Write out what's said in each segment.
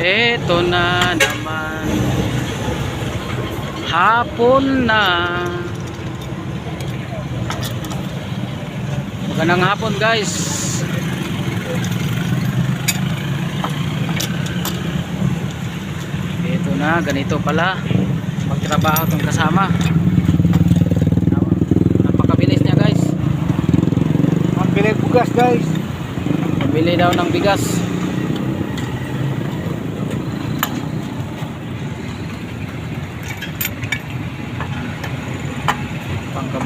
Eto na naman. Hapon na. Magandang hapon guys. Ito na, ganito pala. Magtrabaho tong kasama. Napakabilis niya guys. Magbili bugas guys. Pabili daw ng bigas.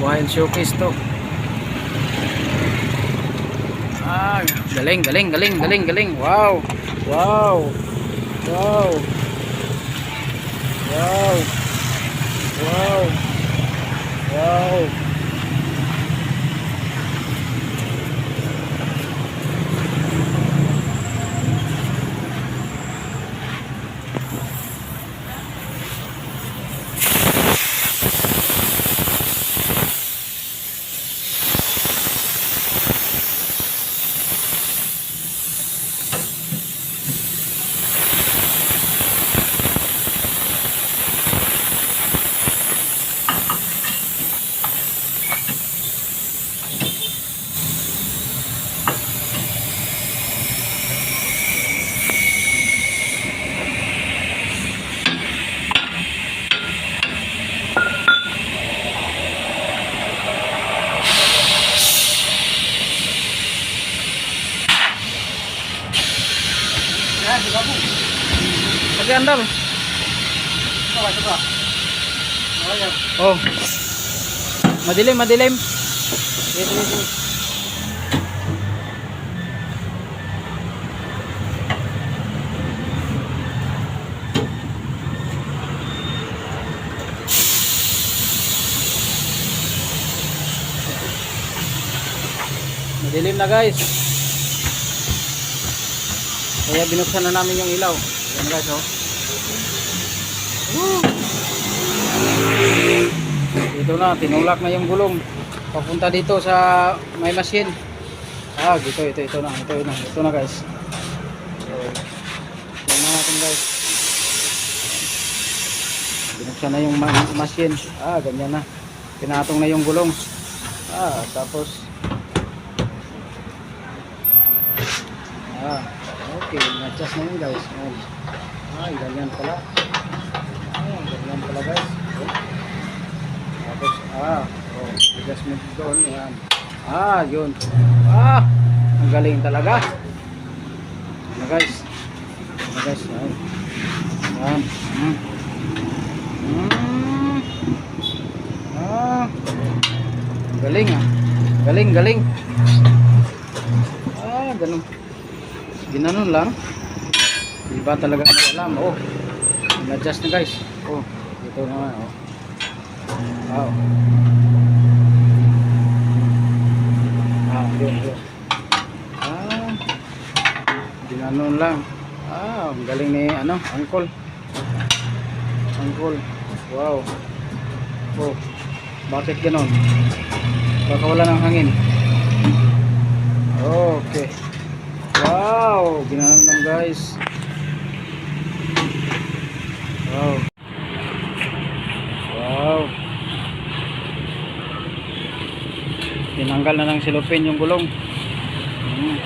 Pangkabuhayan showcase to. Ah, galing, galing, galing, galing, galing. Wow. Wow. Wow. Wow. Wow. Wow. Andam. Oh. Madilim, madilim. Dito, dito. Madilim na guys. Kaya binuksan na namin yung ilaw. Yan guys, oh. Dito na, tinulak na yung gulong. Papunta dito sa may machine. Ah, dito, ito, ito na, ito na, ito na guys. So, yan na natin guys. Binuksan na yung ma- machine. Ah, ganyan na. Pinatong na yung gulong. Ah, tapos Ah, okay. Na-adjust na yun guys. Ay, ganyan pala. Ah, ganyan pala guys. Oh. Tapos, ah, oh, adjustment doon. Ayan. Ah, yun. Ah, ang galing talaga. Ano guys? Ano guys? Ayan. Ayan. Hmm. Hmm. Ah, ang galing ah. Galing, galing. Ah, ganun. Ginanon lang. Iba talaga may alam. Oh. Na-adjust na guys. Oh. Ito naman. Oh. Wow. Ah, yun. Ah. Ginanon lang. Ah, ang galing ni ano, uncle. Uncle. Wow. Oh. Bakit ganon? Baka wala ng hangin. Okay. Wow, ginanon lang guys. Wow. Tinanggal na ng silupin yung gulong. Hmm.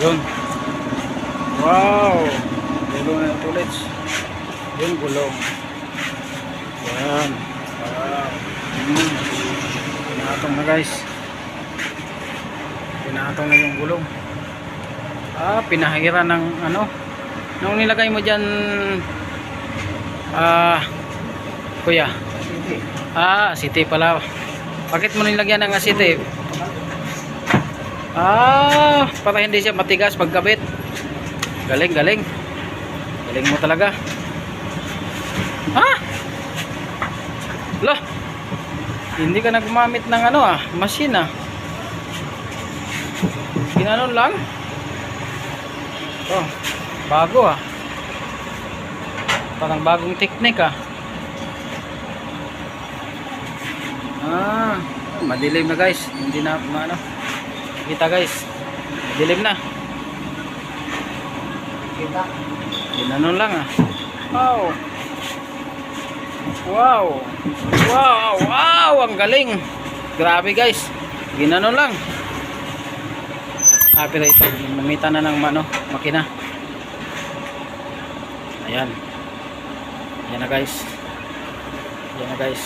Yun. Wow. Gulong na yung tulis. Yung gulong. Yan. Pinatong na guys. Pinatong na yung gulong. Ah, pinahiran ng ano. Nung nilagay mo dyan, ah, kuya. Ah, asite pala. Bakit mo nilagyan ng asite? Ah, para hindi siya matigas pagkabit. Galing, galing. Galing mo talaga. Ha? Lah. Hindi ka na gumamit ng ano ah, machine ah. Ginanon lang. Oh, bago ah. Parang bagong technique ah. Ah, madilim na guys. Hindi na maano. Kita guys. Madilim na. Kita. Ginanon lang ah. Wow. Wow. Wow, wow, ang galing. Grabe guys. Ginanon lang. Ah, pero ito, namita na ng ano, makina. Ayan. Ayan na guys. Ayan na guys.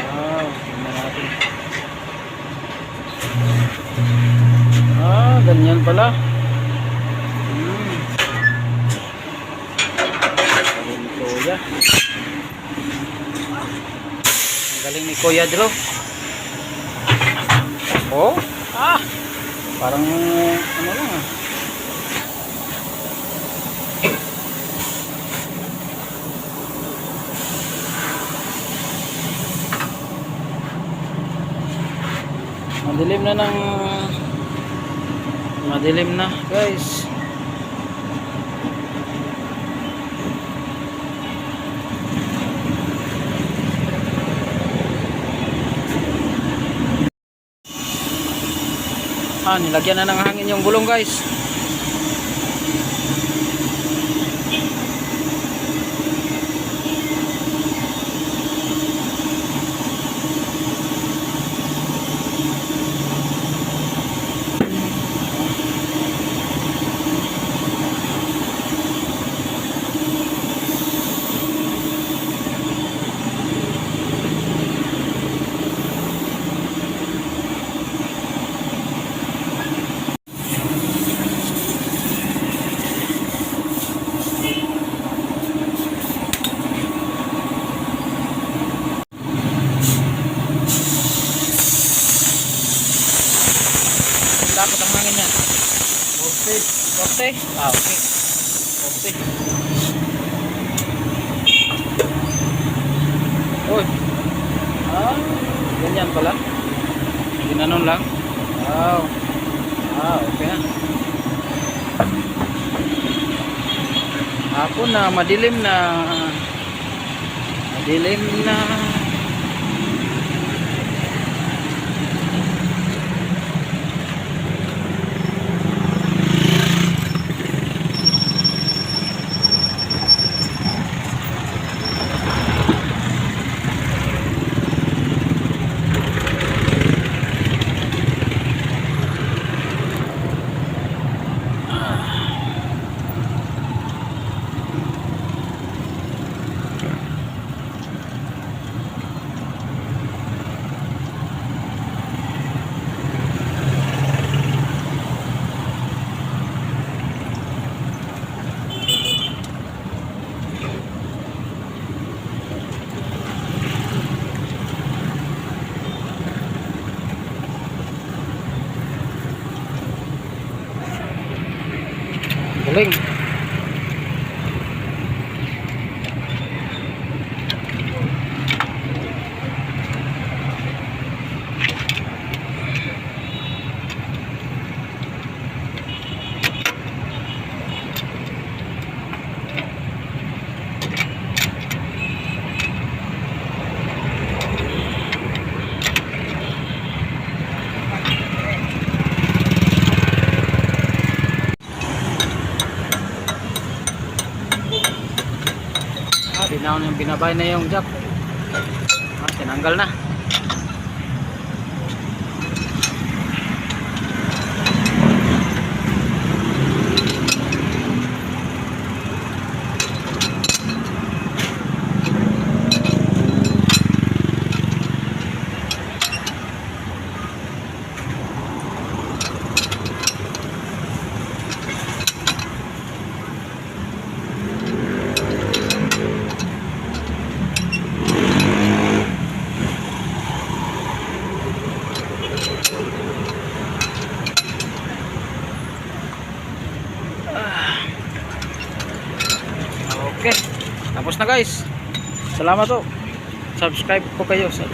Wow, tingnan natin. Ah, ganyan pala. Hmm. Kuya. Galing ni Kuya Drew. Oh, ah. Parang ano lang ah. Madilim na ng Madilim na, guys. Ah, nilagyan na ng hangin yung gulong, guys. Dapat ang hangin niya. 40. 40? Ah, okay. 40. Uy. Ah, ganyan pala. Ginanon lang. Wow. Ah, okay na. Hapon na, madilim na. Madilim na. Galing. Binabay na yung jack. Ah, tinanggal na. Okay. Tapos na guys. Salamat po. Subscribe po kayo sa